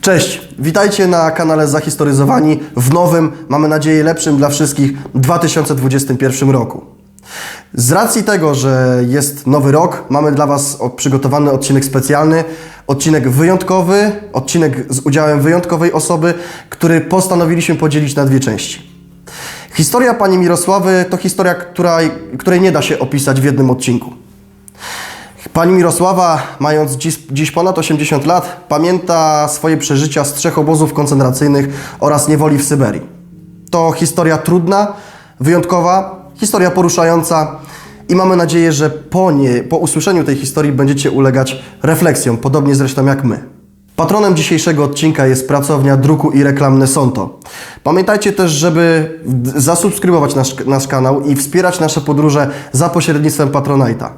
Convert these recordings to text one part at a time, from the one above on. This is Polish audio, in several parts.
Cześć, witajcie na kanale Zahistoryzowani w nowym, mamy nadzieję lepszym dla wszystkich 2021 roku. Z racji tego, że jest nowy rok, mamy dla Was przygotowany odcinek specjalny, odcinek wyjątkowy, odcinek z udziałem wyjątkowej osoby, który postanowiliśmy podzielić na dwie części. Historia pani Mirosławy to historia, której, której nie da się opisać w jednym odcinku. Pani Mirosława, mając dziś, dziś ponad 80 lat, pamięta swoje przeżycia z trzech obozów koncentracyjnych oraz niewoli w Syberii. To historia trudna, wyjątkowa, historia poruszająca i mamy nadzieję, że po, nie, po usłyszeniu tej historii będziecie ulegać refleksjom, podobnie zresztą jak my. Patronem dzisiejszego odcinka jest pracownia druku i reklam Nesonto. Pamiętajcie też, żeby zasubskrybować nasz, nasz kanał i wspierać nasze podróże za pośrednictwem Patronite'a.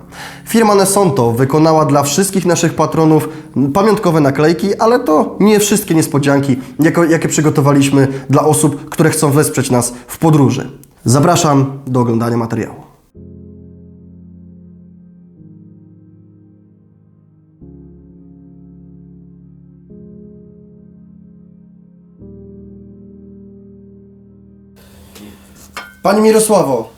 Firma Nesonto wykonała dla wszystkich naszych patronów pamiątkowe naklejki, ale to nie wszystkie niespodzianki, jako, jakie przygotowaliśmy dla osób, które chcą wesprzeć nas w podróży. Zapraszam do oglądania materiału. Pani Mirosławo,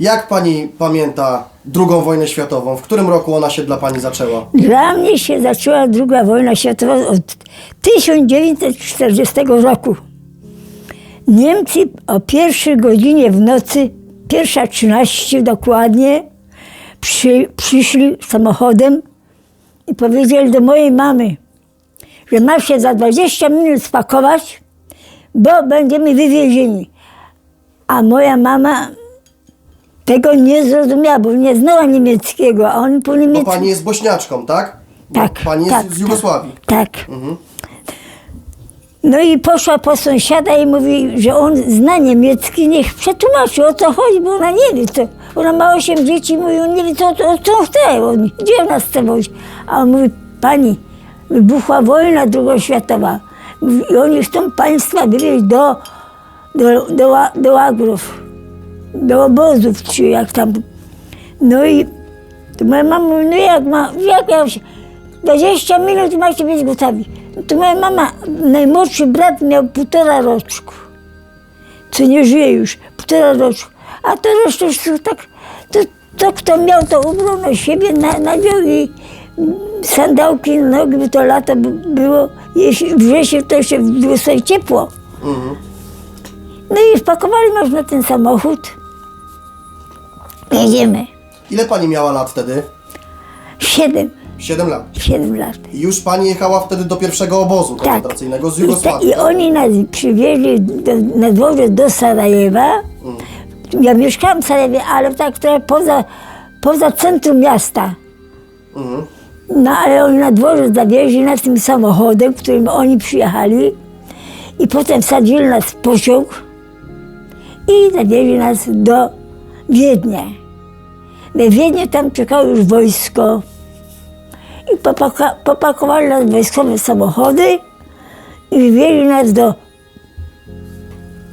jak Pani pamięta II wojnę światową? W którym roku ona się dla Pani zaczęła? Dla mnie się zaczęła II wojna światowa od 1940 roku. Niemcy o pierwszej godzinie w nocy, pierwsza 13 dokładnie, przy, przyszli samochodem i powiedzieli do mojej mamy, że ma się za 20 minut spakować, bo będziemy wywiezieni. A moja mama tego nie zrozumiała, bo nie znała niemieckiego, a oni po Bo niemiecku... Pani jest bośniaczką, tak? Bo Tak. Pani jest tak, z Jugosławii. Tak. tak. No i poszła po sąsiada i mówi, że on zna niemiecki, niech przetłumaczy o co chodzi, bo ona nie wie co. Ona ma osiem dzieci, mówi, on nie wie co, co, co on chce, on, gdzie nas chce wozić. A on mówi, pani, wybuchła wojna druga światowa Mówi, i oni chcą państwa wywieźć do, do, do, do do obozów, czy jak tam. No i to moja mama mówi, no jak ma, jak ja się, 20 minut macie być gotowi. No to moja mama, najmłodszy brat miał półtora roczku, co nie żyje już, półtora roczku. A to resztę wszystko tak, to, to kto miał to ubrał na siebie, na, i sandałki nogi, bo to lato by- było, jeśli wrzesień to jeszcze było sobie ciepło. No i wpakowali nas na ten samochód. Jedziemy. Ile Pani miała lat wtedy? Siedem, 7 lat. siedem lat. I już Pani jechała wtedy do pierwszego obozu Tak. koncentracyjnego z I, te, Jugosławii. I oni nas przywieźli do, na dworze do Sarajewa. Ja mieszkałam w Sarajewie, ale tak trochę poza, poza centrum miasta. Mhm. No ale oni na dworze zawieźli nas tym samochodem, którym oni przyjechali. I potem wsadzili nas w pociąg i zawieźli nas do Wiednia. We Wiedniu tam czekało już wojsko. I popakowali nas wojskowe samochody i wywieźli nas do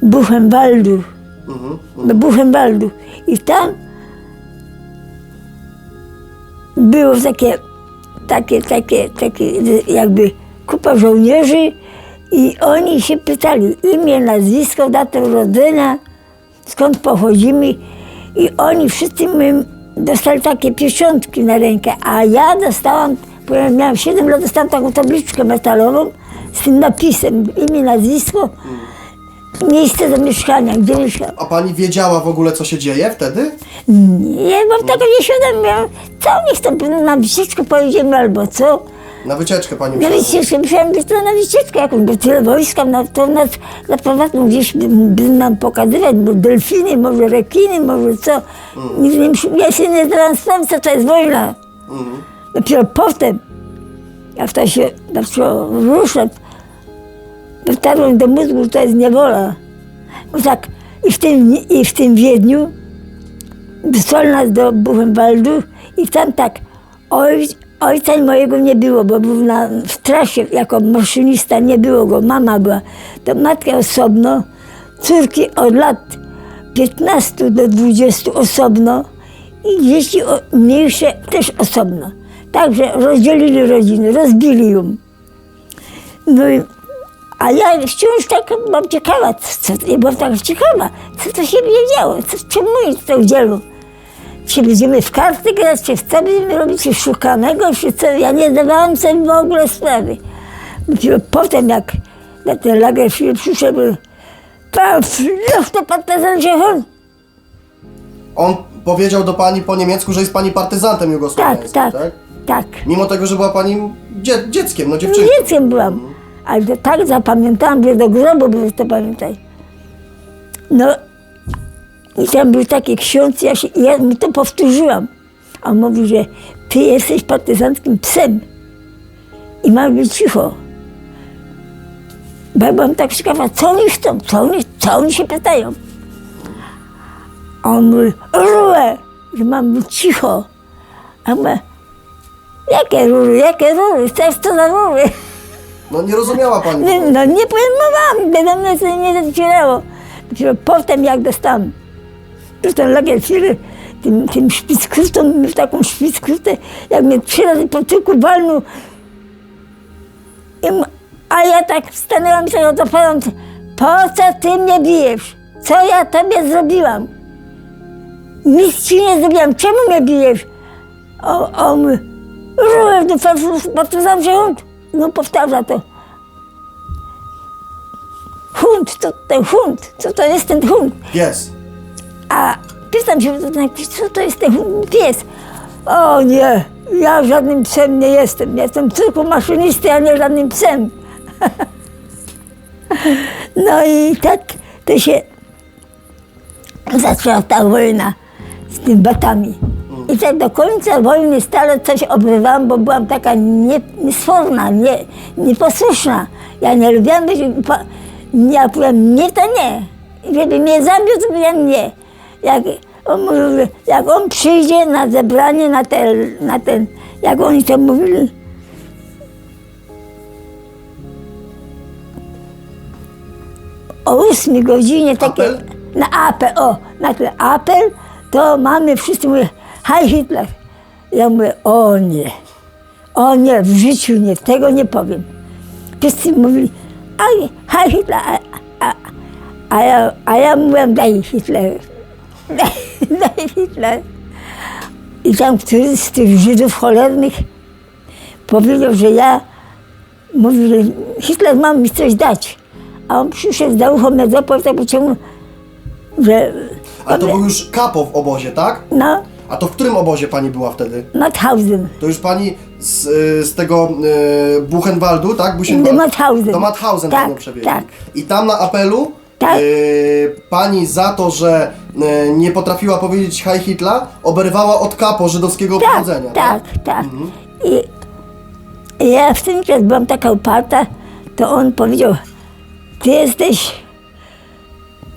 Buchenwaldu. Do Buchenwaldu. I tam było takie, takie, takie, takie jakby kupa żołnierzy i oni się pytali imię, nazwisko, datę urodzenia, skąd pochodzimy i oni wszyscy my dostali takie pieczątki na rękę, a ja dostałam, ponieważ miałam 7 lat, dostałam taką tabliczkę metalową z tym napisem imię, nazwisko, miejsce zamieszkania, gdzie mieszkam. A Pani wiedziała w ogóle, co się dzieje wtedy? Nie, bo tego nie świadom miałam. Co niech to na wycieczkę pojedziemy albo co? Na wycieczkę Pani Na wycieczkę, myślałam, że to na wycieczkę jakąś, bo tyle wojska, no, to nas zaprowadzą gdzieś, by, nam pokazywać, bo delfiny, może rekiny, może co. Myśl- Ja się nie zdałam co to jest wojna. Dopiero potem, jak to się zaczęło ruszać, dotarłem do mózgu, że to jest niewola. No tak, i w tym, i w tym Wiedniu wysłali nas do Buchenwaldu i tam tak, oj, ojca mojego nie było, bo był na, w trasie jako maszynista, nie było go, mama była. To matka osobno, córki od lat 15 do 20 osobno i dzieci mniejsze też osobno. Także rozdzielili rodziny, rozbili ją. No i, a ja wciąż tak byłam ciekawa, co, byłam tak ciekawa, co to się działo, co, czemu jest to w dzielu. Czy będziemy w karty grać, czy w co będziemy robić, czy szukanego, czy co. Ja nie zdawałam sobie w ogóle sprawy. Dopiero potem, jak na ten lager przyszedł, pan Fluch to partyzan się chodzi. On powiedział do pani po niemiecku, że jest pani partyzantem Tak, jugosłowiańskim, tak, tak? tak. Mimo tego, że była pani dzie dzieckiem, no dziewczynką. Dzieckiem byłam, ale to tak zapamiętałam, że do grobu by to pamiętaj. No i tam był taki ksiądz, ja, się, ja mu to powtórzyłam. A on mówi, że ty jesteś partyzanckim psem i masz być cicho. Bo ja byłam tak ciekawa, co oni chcą, co oni, co oni się pytają. A on mówi, rułę, że mam być cicho. A mówię, jakie rury, jakie rury, chcesz to za rury? No nie rozumiała pani. No nie pojmowałam, do mnie to nie docierało. Dopiero potem jak dostałam, ten lagier firy, tym, tym szpickrutą, w taką szpickrutę, jak mnie trzy razy po tyłku walnął. I, a ja tak stanęłam sobie odopaląc, po co ty mnie bijesz? Co ja tobie zrobiłam? Nic ci nie zrobiłam, czemu mnie bijesz? O, o, my, Rułem do partyzan hunt. No powtarza to. Hunt, to ten hunt, co to jest ten hunt? Pies. A pytam się, znaczy, co to jest ten pies? O nie, ja żadnym psem nie jestem. Jestem tylko maszynisty, a nie żadnym psem. no i tak to się zaczęła ta wojna z tymi batami. I tak do końca wojny stale coś obrywałam, bo byłam taka nie, niesforna, nie, nieposłuszna. Ja nie lubiłam być, ja powiem nie, to nie. Żeby mnie zabił, to nie. Jak on, mówił, że jak on przyjdzie na zebranie, na ten, na ten, jak oni to mówili, o 8 godzinie takie. Apel? Na apel, o, na ten apel to mamy wszyscy mówią, Hej Hitler. Ja mówię, o nie, o nie, w życiu nie, tego nie powiem. Wszyscy mówili, aj, hej Hitler, a, a, a, ja, a ja mówiłem, daj Hitler, daj, Hitler. I tam któryś z tych Żydów cholernych powiedział, że ja, mówi, że Hitler ma mi coś dać. A on przyszedł, za ucho mnie złapał, tak pociągnął, że Ale to był już kapo w obozie, tak? no, A to w którym obozie pani była wtedy? Mauthausen. To już pani z, y, z tego y, Buchenwaldu, tak? Do Mauthausen. Do Mauthausen Tak, panią przewieźli. tak. I tam na apelu Tak. y, pani za to, że y, nie potrafiła powiedzieć Heil Hitler, oberwała od kapo żydowskiego Tak, pochodzenia. tak, tak. I, I ja w tym czasie byłam taka uparta, to on powiedział, ty jesteś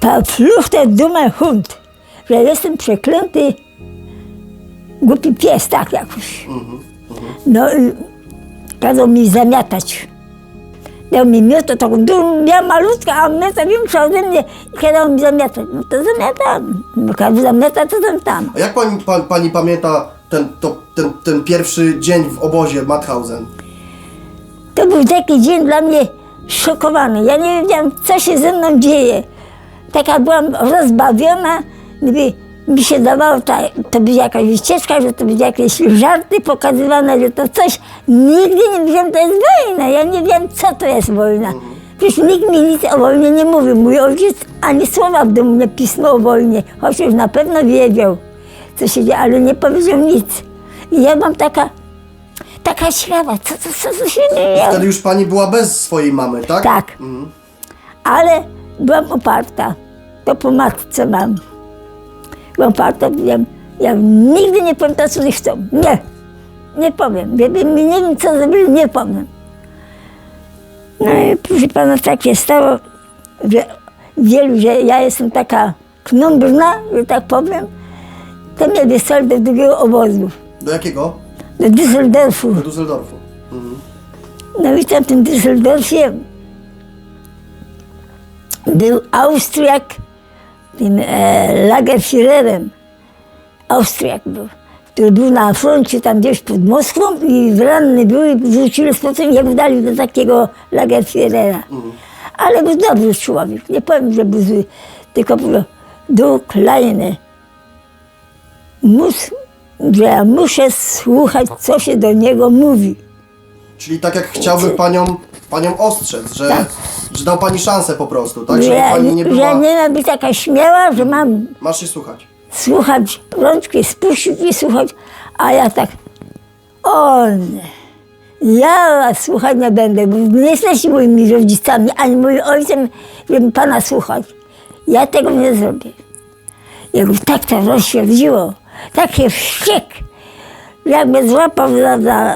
verfluchter dummer Hund, że jestem przeklęty głupi pies, tak jakoś. No i kazał mi zamiatać. Dał mi miotę taką ja malutka, a miota większa ode mnie i kazał mi zamiatać. No to zamiatam. No każdy zamiata, to tam tam. A jak pani, pa, pani pamięta ten, to, ten, ten pierwszy dzień w obozie Mauthausen? To był taki dzień dla mnie szokowany. Ja nie wiedziałam, co się ze mną dzieje. Taka byłam rozbawiona, gdyby mi się dawało, ta, to będzie jakaś wycieczka, że to będzie jakieś żarty pokazywane, że to coś. Nigdy nie wiedziałam, to jest wojna. Ja nie wiem, co to jest wojna. Przecież nikt mi nic o wojnie nie mówił. Mój ojciec ani słowa w domu nie pisnął o wojnie, chociaż na pewno wiedział, co się dzieje, ale nie powiedział nic. I ja mam taka, taka ciekawa, co, co, co, co się dzieje. Wtedy już pani była bez swojej mamy, tak? Tak. Mhm. Ale byłam oparta. To po matce mam. Oparta, wiem, ja nigdy nie powiem to, co oni chcą. Nie. Nie powiem. Gdyby mi nie wiem, co zrobili, nie powiem. No i proszę pana, tak się stało, że wielu, że ja jestem taka knąbrna, że tak powiem, to mnie wysłali do drugiego obozu, Do jakiego? do Düsseldorfu. Do Düsseldorfu. Mhm. No i tam w tym Düsseldorfie był Austriak, tym e. Austriak był, który był na froncie tam gdzieś pod Moskwą i ranny był i wrócili z potem jak wdali do takiego Lagerfierera. Ale był dobry człowiek, nie powiem, że był zły, tylko powiedział, du Kleine, mus, że muszę słuchać, co się do niego mówi. Czyli tak jak chciałby panią, panią ostrzec, że, że dał pani szansę po prostu, tak? że, Żeby ja, pani nie że była... nie ma być taka śmiała, że mam Masz się słuchać. słuchać rączki, spuścić i słuchać, a ja tak, on, ja was słuchać nie będę, bo nie jesteście moimi rodzicami, ani moim ojcem, żeby pana słuchać. Ja tego nie zrobię. Jego tak to rozświerdziło, taki wściek, jakby złapał za, za,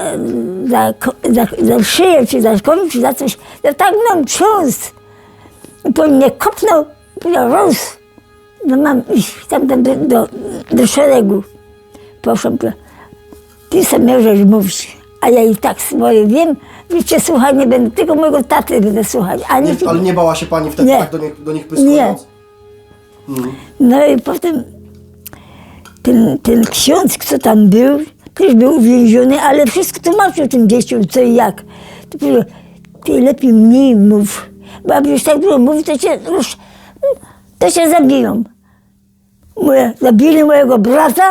za, za, za szyję, czy za koń, czy za coś, ja tak mam trząs. I po mnie kopnął, powiedział, Rose, no mam iść tam do, do, do szeregu. Poszłam, ty sobie możesz mówić, a ja i tak swoje wiem, że cię słuchać nie będę, tylko mojego taty będę słuchać, a nie, ale nie bała się pani wtedy Nie. tak do nich, do nich pyskując? No i potem ten, ten ksiądz, kto tam był, też był uwięziony, ale wszystko tłumaczył tym dzieciom, co i jak. To powiedział, ty lepiej mniej mów, bo jak już tak dużo mówi, to cię już, to cię zabiją. Moje, zabili mojego brata,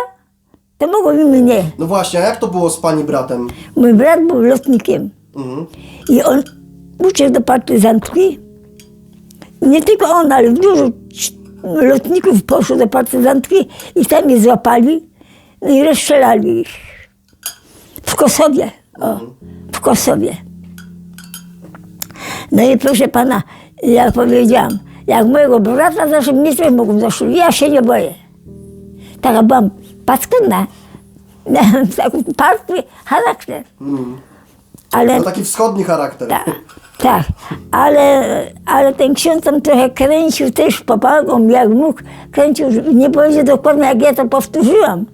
to mogło i mnie. No właśnie, a jak to było z pani bratem? Mój brat był lotnikiem Mhm. i on uciekł do partyzantki. Nie tylko on, ale dużo ci- lotników poszło do partyzantki i tam je złapali no i rozstrzelali ich. W Kosowie. O, w Kosowie. No i proszę pana, ja powiedziałam, jak mojego brata zawsze mnie też mogą zastrzelić, ja się nie boję. Taka byłam paskudna. Miałam taki party charakter. Ale No taki wschodni charakter. tak, tak, ale, ale ten ksiądz tam trochę kręcił też pomagał, jak mógł, kręcił, nie powiedział dokładnie, jak ja to powtórzyłam.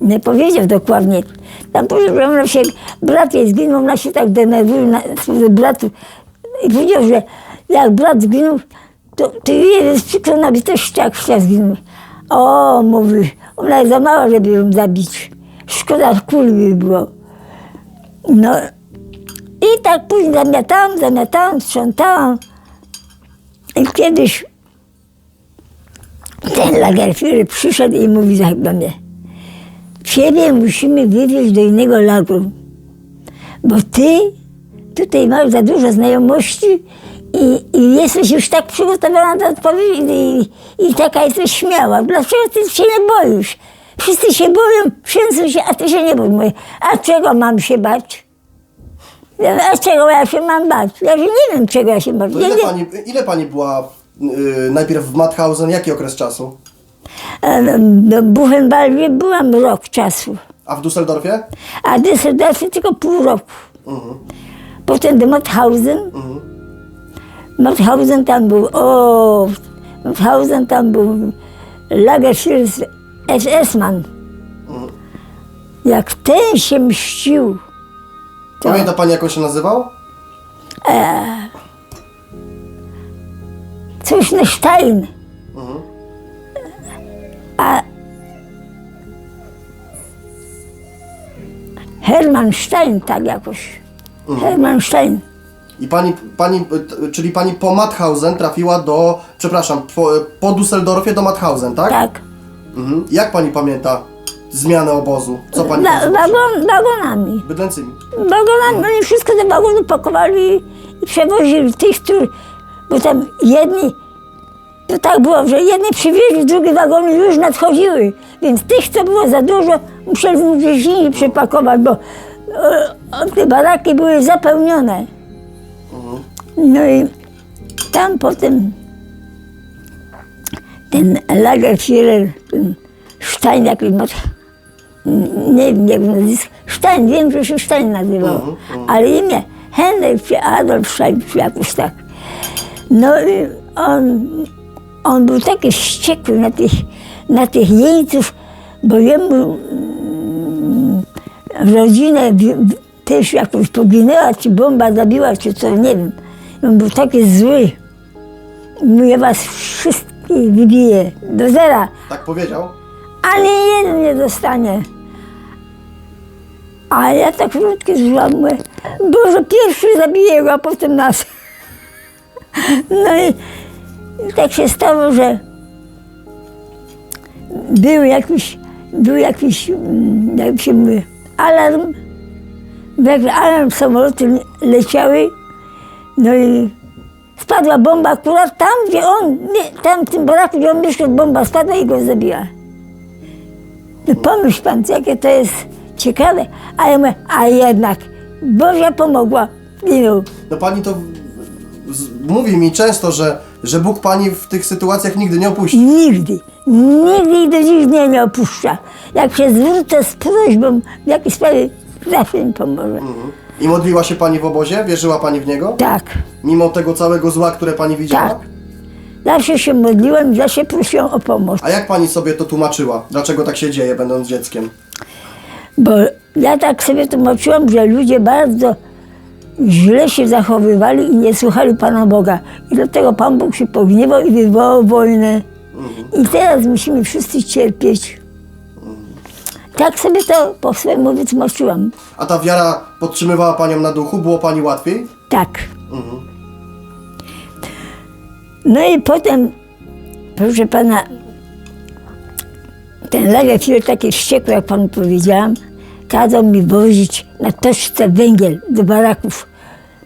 Nie powiedział dokładnie. Tam powiedział, że się, brat jej zginął, ona się tak denerwuje na swojego bratu. I powiedział, że jak brat zginął, to, to jest przykro, by też tak chciała zginąć. O, mówi, ona jest za mała, żeby ją zabić. Szkoda kuli by było. No i tak później zamiatałam, zamiatałam, sprzątałam. I kiedyś ten Lagerfeuer przyszedł i mówi do mnie. Ciebie musimy wywieźć do innego lagru, bo ty tutaj masz za dużo znajomości i, i jesteś już tak przygotowana do odpowiedzi i, i taka jesteś śmiała. Dlaczego ty się nie boisz? Wszyscy się boją, wszyscy się, a ty się nie. Mówię, A czego mam się bać? A czego ja się mam bać? Ja nie wiem, czego ja się To bać. Ile nie, pani, ile pani była y, najpierw w Mauthausen, jaki okres czasu? E, Do Buchenwaldzie byłam rok czasu, A w Düsseldorfie? a Düsseldorfie tylko pół roku. Potem do Mauthausen. Mauthausen tam był, o, Mauthausen tam był Lagerfeuer SS-man. Jak ten się mścił, to Pamięta pani, jak on się nazywał? coś na Stein. Hermann Stein, tak jakoś. Hermann Stein. I pani, pani, t- czyli pani po Mauthausen trafiła do, przepraszam, po, po Düsseldorfie do Mauthausen, tak? Tak. Mhm. Jak pani pamięta zmianę obozu? Co pani Wa- wagon, wagonami. Bydlęcymi. Wagonami. Oni wszystko do wagonu pakowali i przewozili tych, którzy... Bo tam jedni... To tak było, że jedni przywieźli, drugie wagony już nadchodziły. Więc tych, co było za dużo, musieli gdzieś indziej przepakować, bo e, te baraki były zapełnione. No i tam potem ten Lagerfeuer, ten Stein jakiś ma, nie wiem jak nazwisko, Stein, wiem, że się Stein nazywał, ale imię Henryk czy Adolf Stein, czy jakoś tak. No i on, on był taki wściekły na tych, na tych jeńców, bo jemu rodzinę też jakoś poginęła, czy bomba zabiła, czy co, nie wiem. On był taki zły. Mówi, ja was wszystkich wybiję do zera. Tak powiedział? Ani jeden nie dostanie. A ja tak krótkie złam, mówię, Boże, pierwszy zabiję go, a potem nas. No i, i tak się stało, że był jakiś, był jakiś, mm, jak się mówi, alarm. Jakiś alarm, samoloty leciały, no i spadła bomba akurat tam, gdzie on, nie, tam w tym baraku, gdzie on mieszkał, bomba spadła i go zabiła. No pomyśl pan, jakie to jest ciekawe. A ja mówię, a jednak Boża pomogła, zginął. No pani to mówi mi często, że, że Bóg pani w tych sytuacjach nigdy nie opuści. Nigdy, nigdy i do dziś mnie nie opuszcza. Jak się zwrócę z prośbą w jakiejś sprawie, zawsze mi pomoże. I modliła się pani w obozie? Wierzyła pani w niego? Tak, Mimo tego całego zła, które pani widziała? tak. Zawsze się modliłem, zawsze prosiłam o pomoc. A jak pani sobie to tłumaczyła? Dlaczego tak się dzieje, będąc dzieckiem? Bo ja tak sobie tłumaczyłam, że ludzie bardzo źle się zachowywali i nie słuchali Pana Boga. I dlatego Pan Bóg się pogniewał i wywołał wojnę. I teraz musimy wszyscy cierpieć. Tak sobie to po swojemu wytłumaczyłam. A ta wiara podtrzymywała panią na duchu? Było pani łatwiej? Tak. No i potem, proszę pana, ten Lagerfeld taki wściekły, jak panu powiedziałam, kazał mi wozić na toczce węgiel do baraków.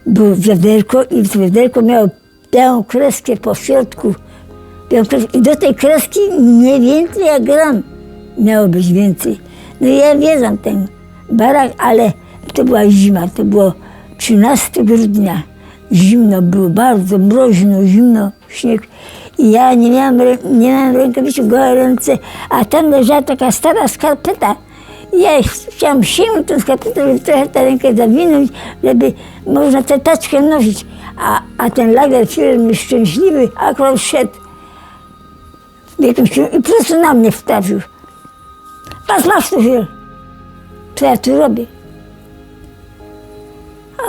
Było wiaderko i w wiaderko miało białą kreskę po środku. I do tej kreski nie więcej jak gram miało być więcej. No i ja wiedzam ten barak, ale to była zima, to było 13 grudnia. Zimno było, bardzo mroźno, zimno, śnieg. I ja nie miałam, nie miałam rękawiczek, gołe ręce, a tam leżała taka stara skarpeta. Ja chciałam skarpetę, żeby trochę tę rękę zawinąć, żeby można tę taczkę nosić. A, a ten Lagerfeld nieszczęśliwy akurat szedł jakimś, i po prostu na mnie wstawił. Patrz, masz tu chwilę. Co ja tu robię?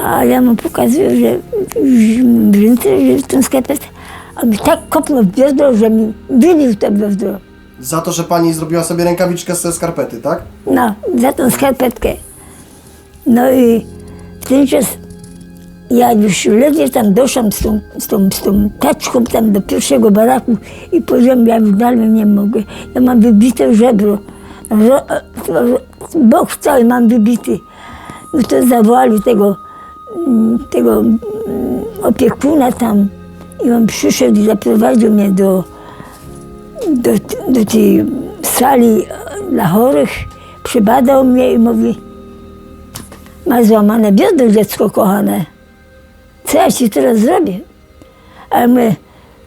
A ja mu pokazuję, że w ręce, że w tą skarpetę. A mi tak kopnął w biodro, że mi wybił to biodro. Za to, że pani zrobiła sobie rękawiczkę ze skarpety, tak? No, za tą skarpetkę. No i w ten czas ja już ledwie tam doszłam z tą, z tą, z tą taczką tam do pierwszego baraku i powiedziałam, ja już dalej nie mogę. Ja mam wybite żebro. Ro, ro, bok cały mam wybity. No to zawołali tego, mm, tego mm, opiekuna tam i on przyszedł i zaprowadził mnie do, do, do tej sali e, dla chorych, przybadał mnie i mówi, masz złamane biodro, dziecko kochane. Co ja ci teraz zrobię? A mówię,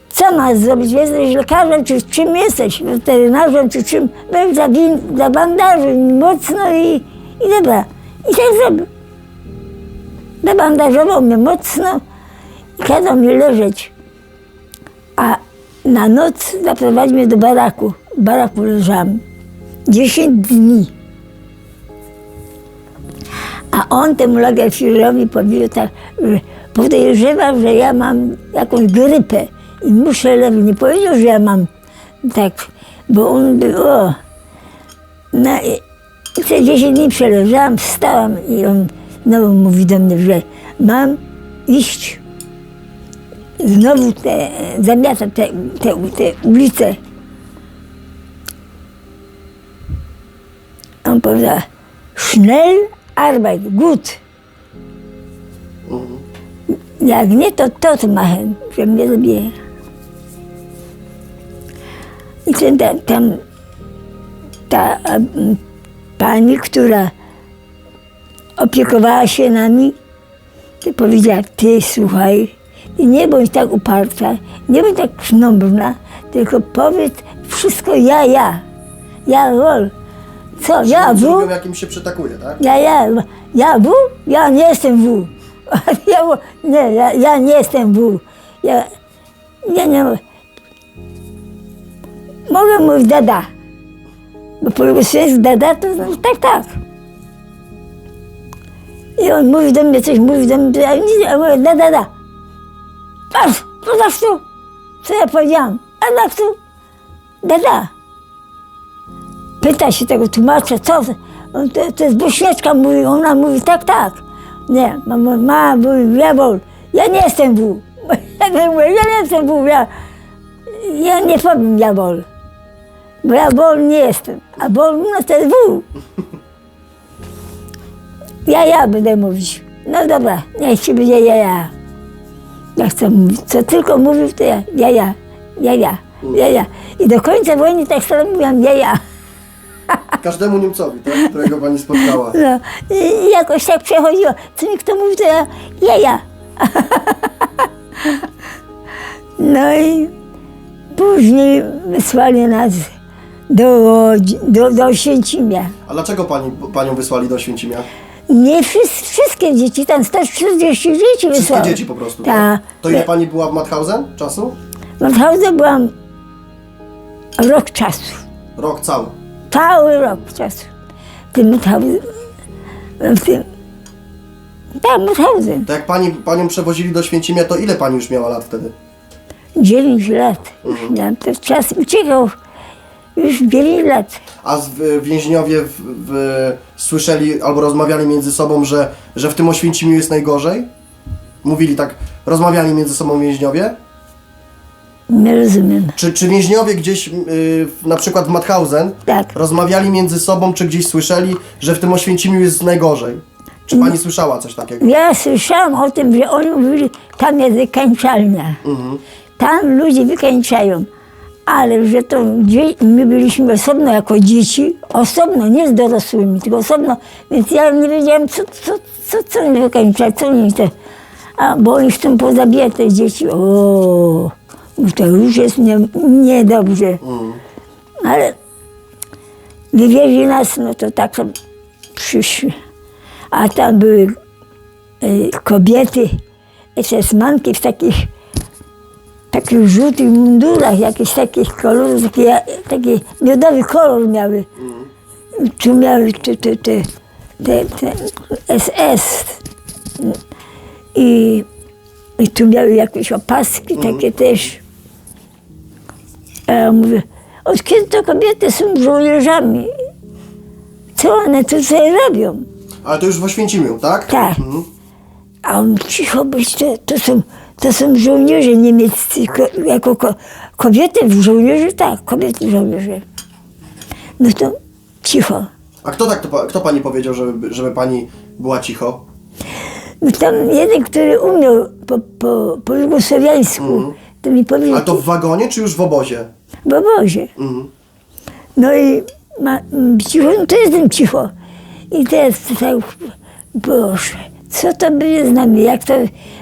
co masz zrobić? Jesteś lekarzem, czy czym jesteś? Weterynarzem, czy czym? Byłem zawin- zabandażuj mocno i, i dobra. I tak zrobił. Zabandażował mnie mocno i kazał mi leżeć. Na noc zaprowadził mnie do baraku. Baraku leżałam. 10 dni. A on temu Lagerfieldowi powiedział tak, że podejrzewa, że ja mam jakąś grypę i muszę leżeć. Nie powiedział, że ja mam tak, bo on był, o. No i te 10 dni przeleżałam, wstałam i on znowu mówi do mnie, że mam iść znowu te, zamiata te, te, te ulice. On powiedział, schnell Arbeit, gut. Jak nie, to tot machen, że mnie zabije. I ten, ta, tam ta em, pani, która opiekowała się nami, to powiedziała, ty słuchaj, ty nie bądź tak uparta, nie bądź tak sznobna, tylko powiedz wszystko ja, ja. Ja wol. Co, ja Z wół? drugim jakim się przytakuje, tak? Ja, ja, ja W? Ja nie jestem W. Ja, nie, ja, ja nie jestem W. Ja, ja nie Mogę mówić dada. Bo po jest dada, to znaczy tak, tak. I on mówi do mnie coś, mówi do mnie, ja mówię da, da, da. Patrz, popatrz tu. Co ja powiedziałam? A tak tu. Da, da. Pyta się tego tłumacza, co? On to, to jest bośniaczka, mówi, ona mówi tak, tak. Nie, mama, mama mówi, Jabol, ja nie jestem wół. Ja mówię, ja nie jestem wół, ja, ja nie powiem Jabol. Bo ja bol nie jestem, a bol u nas to jest wół. Ja, ja będę mówić. No dobra, niech ci będzie ja, ja. Ja chcę mówić, co tylko mówił, to ja, ja, ja, ja, ja, ja, ja. I do końca wojny tak samo mówiłam, ja, ja. Każdemu Niemcowi, tak? którego pani spotkała. No, i jakoś tak przechodziło. Co mi kto mówi, to ja, ja, ja. No i później wysłali nas do, Łodzi- do, do Oświęcimia. A dlaczego pani, panią wysłali do Święcimia? Nie wszyscy, wszystkie dzieci, tam 140 dzieci Wszystkie dzieci po prostu, Tak. To ile pani była w Mauthausen czasu? W Mauthausen byłam rok czasu. Rok cały. Cały rok czasu. W tym Mauthausen. W tym. Tak, Mauthausen. To jak pani, panią przewozili do Święcimia, to ile pani już miała lat wtedy? 9 lat. Miałam. To czas uciekał. Już 9 lat. A z- w- więźniowie w, w, słyszeli albo rozmawiali między sobą, że, że w tym Oświęcimiu jest najgorzej? Mówili tak, rozmawiali między sobą więźniowie? Nie rozumiem. Czy, czy więźniowie gdzieś, yy, na przykład w Mauthausen, Tak. rozmawiali między sobą, czy gdzieś słyszeli, że w tym Oświęcimiu jest najgorzej? Czy pani słyszała coś takiego? Ja słyszałam o tym, że oni mówili, tam jest wykańczalnia. Tam ludzie wykańczają. Ale że to my byliśmy osobno jako dzieci, osobno, nie z dorosłymi, tylko osobno, więc ja nie wiedziałam, co, co, co, co oni wykańczają, co oni te. A, bo oni chcą pozabijać te dzieci. O, to już jest nie, niedobrze. Ale wywieźli nas, no to tak przyszli. A tam były y, kobiety, SS-manki w takich, takich żółtych mundurach, jakichś takich kolorów, taki, taki miodowy kolor miały. Tu miały te, te, te, te, te SS. I, I tu miały jakieś opaski takie też. A ja mówię, od kiedy to kobiety są żołnierzami? Co one tu sobie robią? Ale to już w Oświęcimiu, tak? Tak. Mhm. A on cicho być, to, to, są, to są żołnierze niemieccy. Ko, jako ko, kobiety w żołnierze, tak, kobiety w żołnierze. No to cicho. A kto tak to, kto pani powiedział, żeby, żeby pani była cicho? No tam jeden, który umiał po, po, po jugosłowiańsku, to mi powiedział Ale to w wagonie, czy już w obozie? w obozie. Mhm. No i ma, cicho, no to jestem cicho. I teraz tak, Boże, co to będzie z nami? Jak to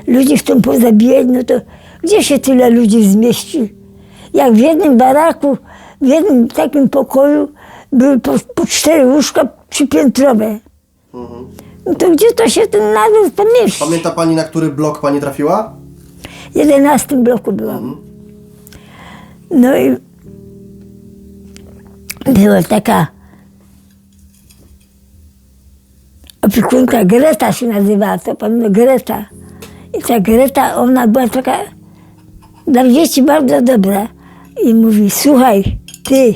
ludzie chcą pozabijać, no to gdzie się tyle ludzi zmieści? Jak w jednym baraku, w jednym takim pokoju były po, po cztery łóżka przypiętrowe. No to gdzie to się ten naród pomieści? Pamięta pani, na który blok pani trafiła? W 11 bloku byłam. No i była taka opiekunka, Greta się nazywała, to pamiętam, Greta. I ta Greta, ona była taka dla dzieci bardzo dobra. I mówi, słuchaj, ty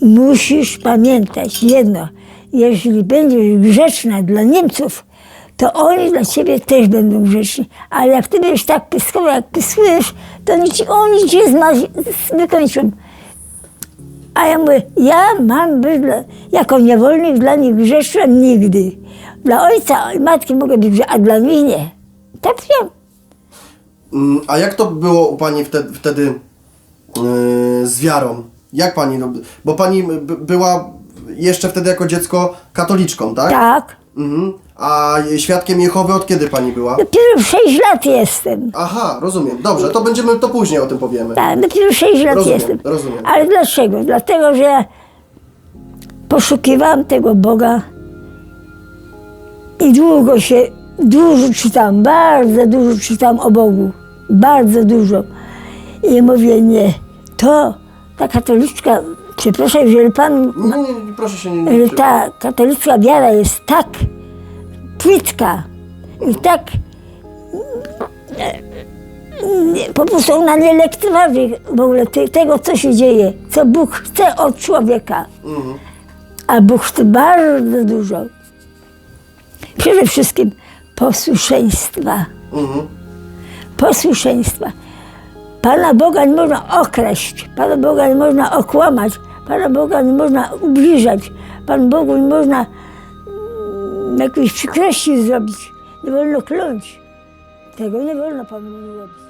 musisz pamiętać jedno, jeśli będziesz grzeczna dla Niemców, to oni dla ciebie też będą grzeczni. Ale jak ty będziesz tak pyskował, jak pyskujesz, to oni, ci, oni cię zma- wykończą. A ja mówię, ja mam być dla, jako niewolnik dla nich grzeszna nigdy. Dla ojca i matki mogę być a dla mnie nie. Tak wiem. Mm, A jak to było u pani wtedy, wtedy yy, z wiarą? Jak pani, no, bo pani by- była jeszcze wtedy jako dziecko katoliczką, tak? Tak. Mhm. A świadkiem Jehowy od kiedy pani była? Dopiero 6 lat jestem. Aha, rozumiem. Dobrze, to będziemy, to później o tym powiemy. Tak, dopiero 6 lat Rozumiem, jestem. rozumiem. Ale dlaczego? Dlatego, że ja poszukiwałam tego Boga i długo się, dużo czytam, bardzo dużo czytam o Bogu. Bardzo dużo. I mówię, nie, to ta katolicka, przepraszam, jeżeli pan, Nie, nie, nie, proszę się nie... nie ta katolicka wiara jest tak płytka i tak po prostu ona nie lekceważy w ogóle te, tego, co się dzieje, co Bóg chce od człowieka. Mhm. A Bóg chce bardzo dużo. Przede wszystkim posłuszeństwa. Posłuszeństwa. Pana Boga nie można okraść, Pana Boga nie można okłamać, Pana Boga nie można ubliżać, Panu Bogu nie można jakiejś przykrości zrobić. Nie wolno kląć. Tego nie wolno Panu robić.